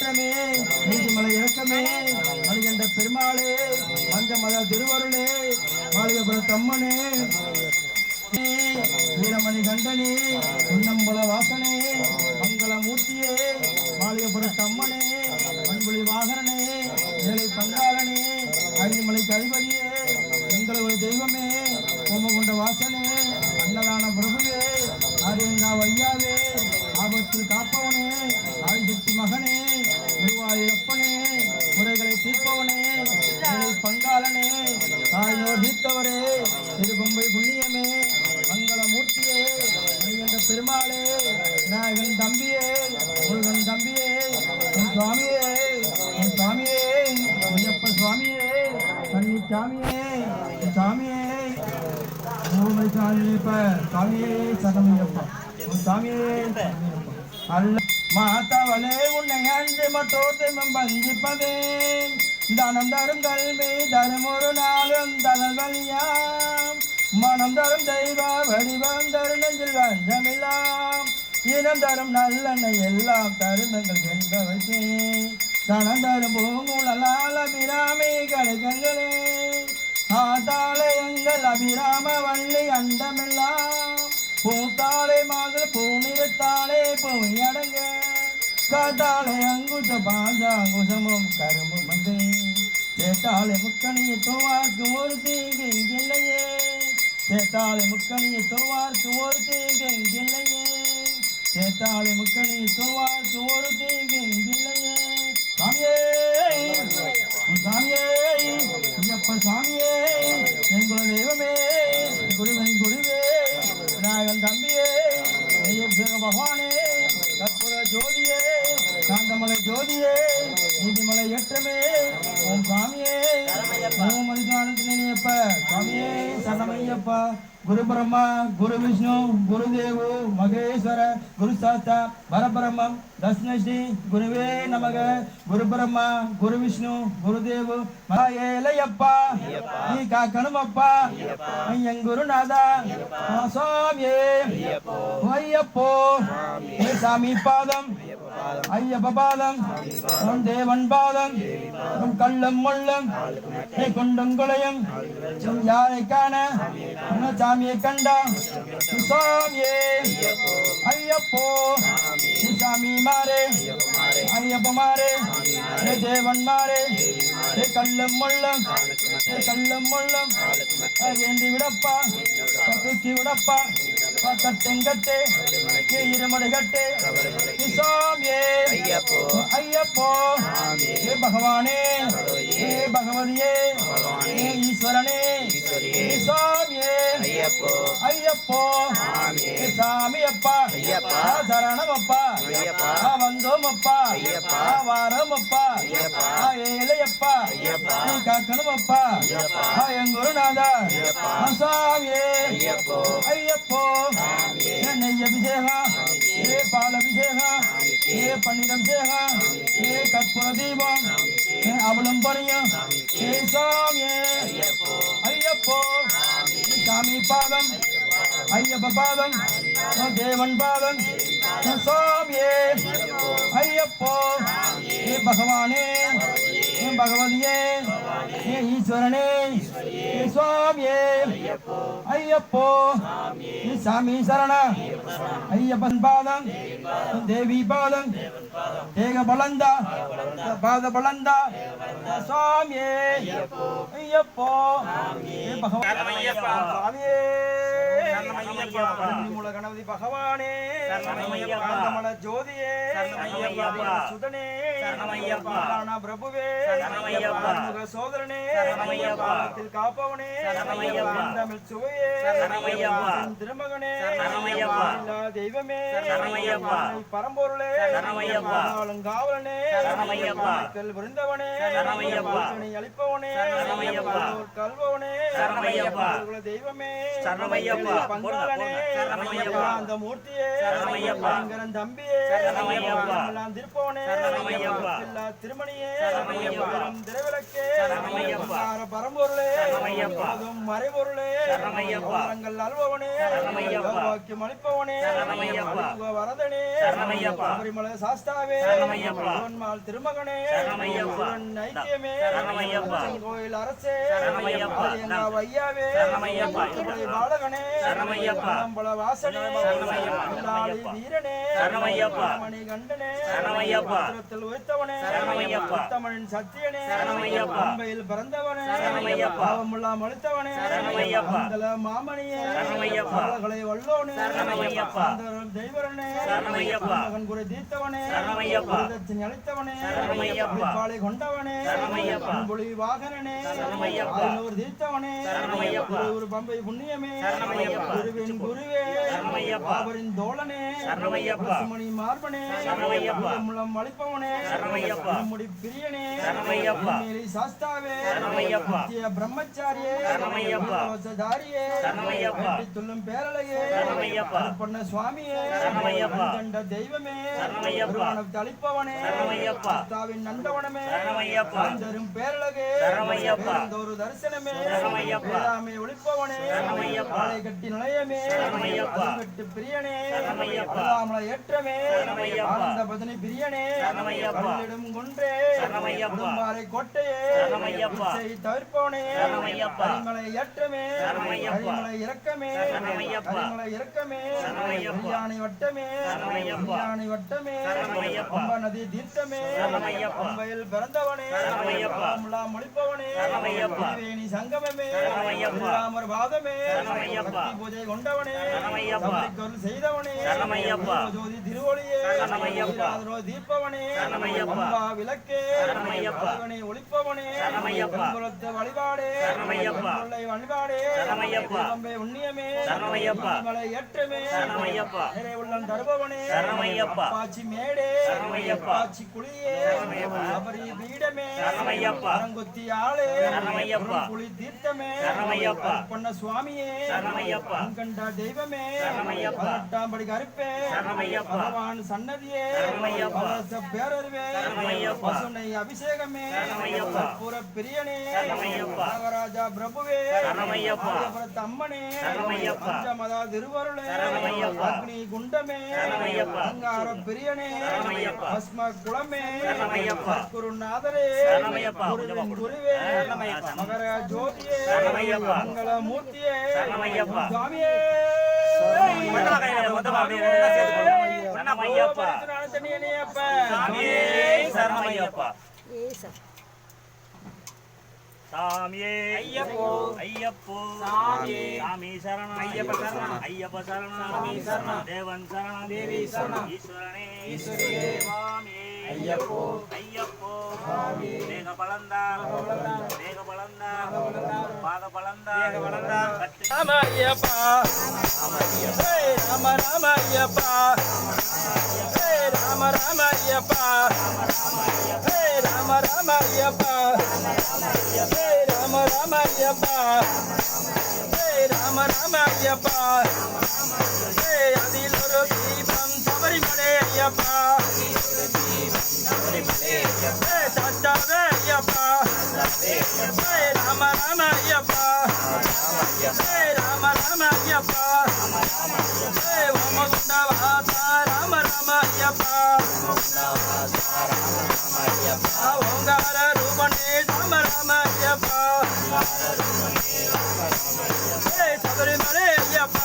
ஏற்றமே. நீதிமலை இறக்கமே மணிகண்ட பெருமாளே மஞ்ச மத திருவருளே மாளிகபுர தம்மனே. வீரமணி கண்டனே உன்னம்புல வாசனே மங்களமூர்த்தியே மாளிகபுர தம்மனே பண்புலி வாகனனே ஏழை பங்காளனே ஐந்துமலைக்கு அதிபதியே எங்கள் தெய்வமே ஓமகுண்ட வாசனே அன்னதான பிரபுவே ஆரியங்கா வையாவே ஆபத்தில் காப்பவனே ஆயுசக்தி மகனே குருவாயூரப்பனே குறைகளை தீர்ப்பவனே ஏழை பங்காளனே தாயோர் தீர்த்தவரே திருபம்பை புண்ணியமே மங்களமூர்த்தியே என்ற பெருமாளே விநாயகன் தம்பியே முருகன் தம்பியே உன் சுவாமியே உன் சுவாமியே ஐயப்ப சுவாமியே கன்னி சாமியே சாமியே பூமி சாமியே சதமையப்பா உன் சாமியே அல்ல. மாத்தவளே உன்னை அன்று மற்றோர் மட்டோத்தமம் வஞ்சிப்பதே. தனம் தரும் கல்வி தரும் ஒரு நாளும் தனல் வழியாம். மனம் தரும் தெய்வ வடிவம் தரும் நெஞ்சில் வஞ்சமில்லாம். இனம் தரும் நல்லெண்ணெய் எல்லாம் தருமங்கள் என்பவற்கே தனம் தரும் பூங்குழலால் அபிராமி கடுக்கங்களே. ஆதாள எங்கள் அபிராம வள்ளி அண்டமெல்லாம். பூத்தாளே மாதிரி பூநிறத்தாளே பூமி அடங்க. காத்தாளே அங்குச பாஞ்சா அங்குசமும் கரும்பு மங்கை சேத்தாளே முக்கணிய தோவார்க்கு ஒரு தீங்கு இங்கில்லையே. சேத்தாளே முக்கணிய தோவார்க்கு ஒரு தீங்கு இங்கில்லையே. சேத்தாளே முக்கணிய தோவார்க்கு ஒரு தீங்கு இங்கில்லையே. சாமியே சாமியே ஐயப்ப சாமியே எங்கள தெய்வமே தம்பியே ஐயப்ப பகவானே கற்பூர ஜோதியே. காந்தமலை ஜோதியே நீதிமலை ஏற்றமே ஓம் சாமியே ஓம் மதிதானத்தினேப்ப சாமியே சரணமையப்பா. குரு பிரம்மா குரு விஷ்ணு குரு தேவு மகேஸ்வர குரு சாஸ்தா பரபிரம்மம் தஸ்னஸ்ரீ குருவே நமக. குரு பிரம்மா குரு விஷ்ணு குரு தேவு. ஏலையப்பா நீ காக்கணுமப்பா. என் குருநாதா. சுவாமியே. ஐயப்போ. சாமி பாதம். ஐய பபாதம் உன் தேவன் பாதம். உன் கள்ளம் முள்ளம். நீ குண்டும் குலையும். யாரை காண? உன் சாமியை கண்டா? சுசாமியே ஐயப்போ. சுசாமி மாறே. ஐயப்ப மாறே. நீ தேவன் மாறே. நீ கள்ளம் முள்ளம். நீ கள்ளம் முள்ளம். ஏந்தி விடப்பா. தூக்கி விடப்பா. கட்டெங்கட்டு இருமடை கட்டு. சுவாமியே ஐயப்போ. ஹே பகவானே. ஹே பகவதியே. ஹே ஈஸ்வரனே. ஹே ஐயப்போ. ஹே சாமி அப்பா. சரணம் அப்பா. வந்தோம் அப்பா. வாரம் அப்பா. ஏழையப்பா. நீ காக்கணும் அப்பா. என் குருநாதா. சுவாமியே ஐயப்போ. நெய் அபிஷேகம் ஏ பால் அபிஷேகம் ஏ பன்னீர் அபிஷேகம் ஏ கற்பூர தீபம். ஏ அவளும் பணியும். ஏ சாமியே. ஐயப்போ. சாமி பாதம் ஐயப்ப பாதம் தேவன் பாதம் சாமியே. ஐயப்போ ஏ பகவானே ஏ பகவதியே ஏ ஈஸ்வரனே ஏ சுவாமியே. ஐயப்போ. சாமி சரண. ஐயப்பன் பாதம். தேவி பாதம். தேக பலந்தா. பாத பலந்தா. சுவாமியே ஐயப்போ. பகவான் சுவாமியே மூல கணபதி பகவானே. காந்தமல ஜோதியே. சுதனே. பிரபுவே. சோதரனே. காப்பவனே. தமிழ் சுவையே. திருமகனே. தெய்வமே. பரம்பொருளே. காவலனே. விருந்தவனே. அளிப்பவனே. கல்வவனே குல தெய்வமே. அந்த மூர்த்தியே பயங்கரன் தம்பியே திருப்பவனே எல்லா திருமணியே பெரும் திருவிளக்கே சார பரம்பொருளே அதுவும் மறைபொருளே வரங்கள் அல்பவனே வாக்கியம் அளிப்பவனே அளிப்புக வரதனே சபரிமலை சாஸ்தாவே திருமகனே ஐக்கியமே கோயில் அரசே திருமலை பாலகனே பல எல்லாளி வீரனே. மணி கண்டனே உத்திரத்தில் உரைத்தவனே உத்தமனின் சத்தியனே மும்பையில் பிறந்தவனே. பாவமுல்லாம் அழுத்தவனே மாமணியே. வல்லோனே. தெய்வரனே. மகன் குறை தீர்த்தவனே. வேதத்தின் அளித்தவனே. பாலை கொண்டவனே. புலி வாகனனே. ஆயினூர் தீர்த்தவனே. ஒரு பம்பை புண்ணியமே. குருவின் குருவே. பாபரின் தோழனே. பசுமணி மார்பனே. முலம் அளிப்பவனே முடி பிரியனே. மேலி சாஸ்தாவே. நித்திய பிரம்மச்சாரியே. வெற்றி துள்ளும் பேரலையே. பண்ண சுவாமியே. கண்ட தெய்வமே. குருவானத்தை அளிப்பவனே சாஸ்தாவின் நந்தவனமே. தரும் பேரழகே. ஒரு தரிசனமே. ஒளிப்பவனே கட்டி பிரியனே. அல்லாமலை ஏற்றமே. ஆனந்த பதனி பிரியனே. கல்லிடும் குன்றே. கோட்டையே. இச்சை தவிர்ப்பவனே கரிமலை ஏற்றமே. இறக்கமே இறக்கமே வட்டமே. வட்டமே. பம்ப நதி தீர்த்தமே. பம்பையில் பிறந்தவனே. ராமலாம் ஒளிப்பவனே வேணி சங்கமமே. ராமர் பாதமே. பூஜை கொண்டவனே. பொருள் செய்தவனே. ஜோதி திருவொளியே. ஆதரவு தீர்ப்பவனே அம்பா விளக்கே. இறைவனை ஒளிப்பவனே குலத்த வழிபாடே. வழிபாடே. பம்பை உண்ணியமே. மலை ஏற்றமே. உள்ளம் தருபவனே. பாச்சி மேடே. பாச்சி குளியே சரணமையப்பா. சபரி பீடமே. அரங்குத்தி ஆளே. புலி தீர்த்தமே. பொன்ன சுவாமியே. கண்ட தெய்வமே. பதினெட்டாம் படி கருப்பே. பகவான் சன்னதியே பேரறிவே சரணமையப்பா. பசுனை அபிஷேகமே. கற்பூர பிரியனே. நாகராஜா பிரபுவே. ஆதிபுரத்து அம்மனே. பஞ்சமதா திருவருளே. அக்னி குண்டமே. அங்கார பிரியனே. பஸ்ம குளமே. குருநாதரே. குருவின் குருவே. மகர ஜோதியே. மங்கள மூர்த்தியே. சுவாமியே சாமியே சாமியே ஐயப்போ ஐயப்போ சாமியே சாமி சரணம். ஐயப்ப. சரணம் ஐயப்ப சரணம் சாமி சரணம் தேவன் சரணம் தேவி சரணம் ஈஸ்வரனே ஈஸ்வரியே சுவாமியே ஐயப்போ. ஐயப்போ. சாமி தேக பலந்தா தேக பலந்தா பாத பலந்தா தேக பலந்தா கட்டு ராமய்யப்பா ஹே ராம ராமய்யப்பா ஹே ராம ராமய்யப்பா ஹே ராம ராமய்யப்பா ஹே ராம ராமய்யப்பா ஹே ராம ராமய்யப்பா రామ రామ అయ్యప్ప? రామ రామ అయ్యప్ప? వామగుండ వాస రామ రామ అయ్యప్ప? ఓంగార రూపణే రామ రామ అయ్యప్ప శబరిమలే అయ్యప్ప?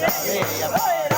やばい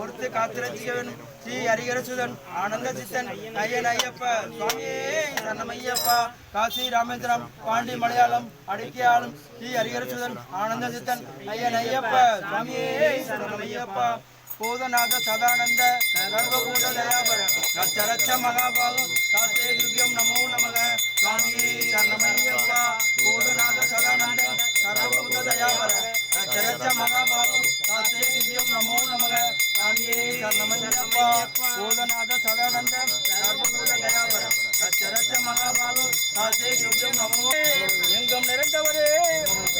பொறுத்து காத்திரட்சிக்கவன் ஸ்ரீ ஹரிகரசுதன் ஆனந்த சித்தன் ஐயன் ஐயப்ப. சுவாமியே சரணமையப்பா. காசி ராமேந்திரம் பாண்டி மலையாளம் அடக்கியாளும் ஸ்ரீ ஹரிகரசுதன் ஆனந்த சித்தன் ஐயன் ஐயப்ப. சுவாமியே சரணமையப்பா. பூதநாத சதானந்த சர்வபூத தயாபர. ரச்சரச்ச மகாபாகம் சாஸ்திரே திவ்யம் நமோ நமக. சுவாமியே சரணமையப்பா. பூதநாத சதானந்த சர்வபூத தயாபர. ரச்சரச்ச மகாபாகம் சாஸ்திரே திவ்யம் நமோ நமக. பூதநாத சதானந்த சர்வபூத தயாபர ரச்சரச்ச மகாபாகு சாஸ்திரே திவ்யம் நமோ எங்கும் நிறைந்தவரே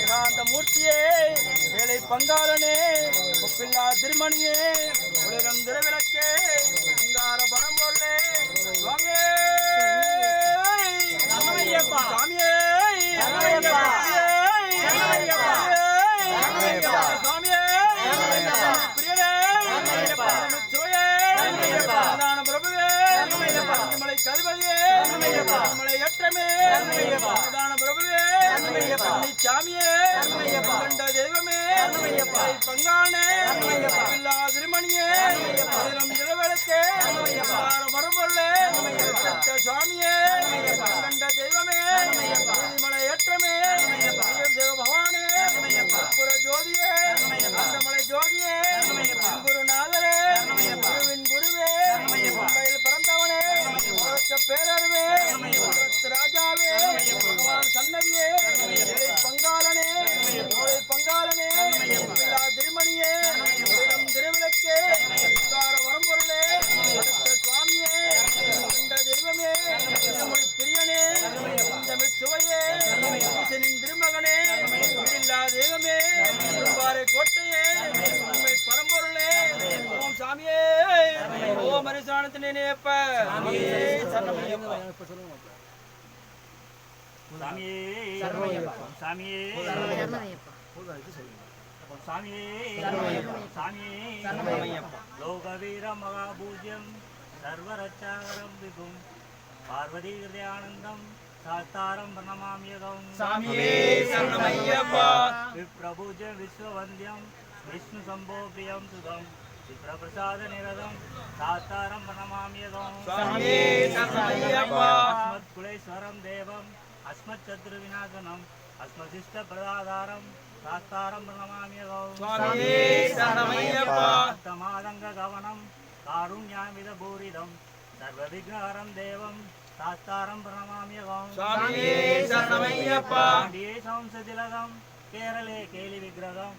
ஏகாந்த மூர்த்தியே ஏழை பங்காளனே ஒப்பில்லா திருமணியே உலகம் திருவிளக்கே சிங்கார பரம்பொருளே சுவாமியே சாமியே சாமியே சரணமையப்பா. பிரதான பிரபுவே. சாமியே. கண்ட தெய்வமே. பங்கானே. இல்லா திருமணியே திருவிளக்கே சரணமையப்பா. மரம்பொருளே சுவாமியே. கண்ட தெய்வமே சரணமையப்பா லோகவீர மகாபூஜ்யம் சர்வரச்சாகரம் விபும். பார்வதி ஹிருதயானந்தம் சாஸ்தாரம் பிரணமாமியகம் சாமியே சரணமையப்பா. விப்ரபூஜ விஸ்வவந்தியம் விஷ்ணு சம்போ பிரியம் சுதம். விப்ரபிரசாத நிரதம் சாமியே சரணமையப்பா அஸ்மத் குலேஸ்வரம் தேவம் அஸ்மத் சத்ரு விநாசனம் அஸ்மதிஷ்ட பிரதாதாரம் சாஸ்தாரம் சரணமையப்பா மாதங்க கவனம் காருண்யாமித பூரிதம் சர்வ விக்னஹரம் தேவம் சாஸ்தாரம் பிரணமாமியகம் பாண்டியே சம்சதிலகம் கேரளே கேலி விக்கிரகம்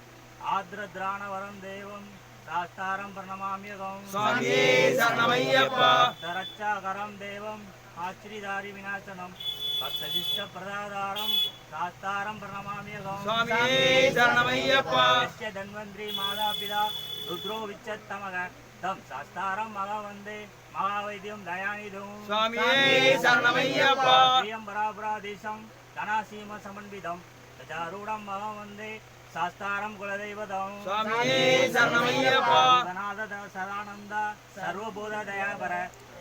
ஆர்திரத்ராணவரம் தேவம் சாஸ்தாரம் பிரணமாமியகம் சுவாமியே சரணமையப்பா. தரச்சாகரம் தேவம். ஆச்சரிதாரி விநாசனம். பக்ததிஷ்ட பிரதாதாரம். சாஸ்தாரம் பிரணமாமியகம் சுவாமியே சரணமையப்பா. சிய தன்வந்திரி மாதாபிதா ருத்ரோ விச்சத்தமக. தம் சாஸ்தாரம் மகா வந்தே. மகாவைத்தியம் தயாநிதும் சுவாமியே சரணமையப்பா. பிரியம் பராபராதேசம் தனாசீம சமன்விதம். தஜாரூடம் மகா சாஸ்தாரம் குலதெய்வதம். சுவாமி சரணமையப்பா சனாத சதானந்த சர்வபூத தயாபர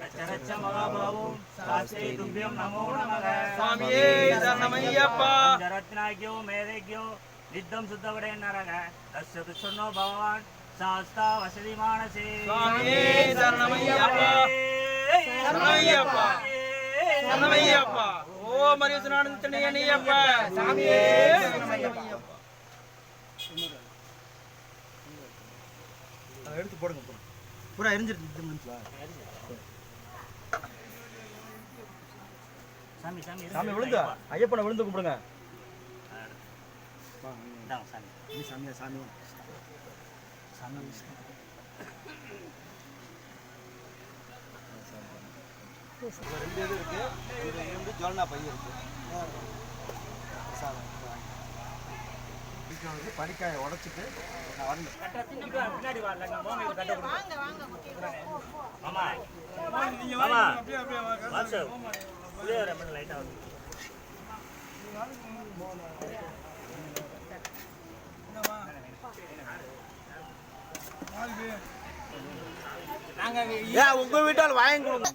ரச்சரச்ச மகாபாவும் சாஸ்தே தும்பியம் நமோ நமக. சுவாமியே சரணமையப்பா ரத்னாக்கியோ மேதைக்கியோ நித்தம் சுத்தவடே நரக. தஸ்ய துஷ்ணோ பகவான் சாஸ்தா வசதி மானசே சுவாமியே ஓ மரியசுனானந்தனையப்பா எடுத்து போடுங்க போடுங்க. பூரா எரிஞ்சிருக்கு சாமி சாமி இரு. சாமி விழுந்தா? ஐயப்பனை விழுந்து கும்பிடுங்க. சாமி. சாமியா சாமி சாமி. ரெண்டு இது இருக்கு. இது வந்து ஜோல்னா பை இருக்கு. வர மட்டும் லைட்டாக வந்து நாங்க ஏன் உங்க வீட்டால் வாங்கி கொடுங்க.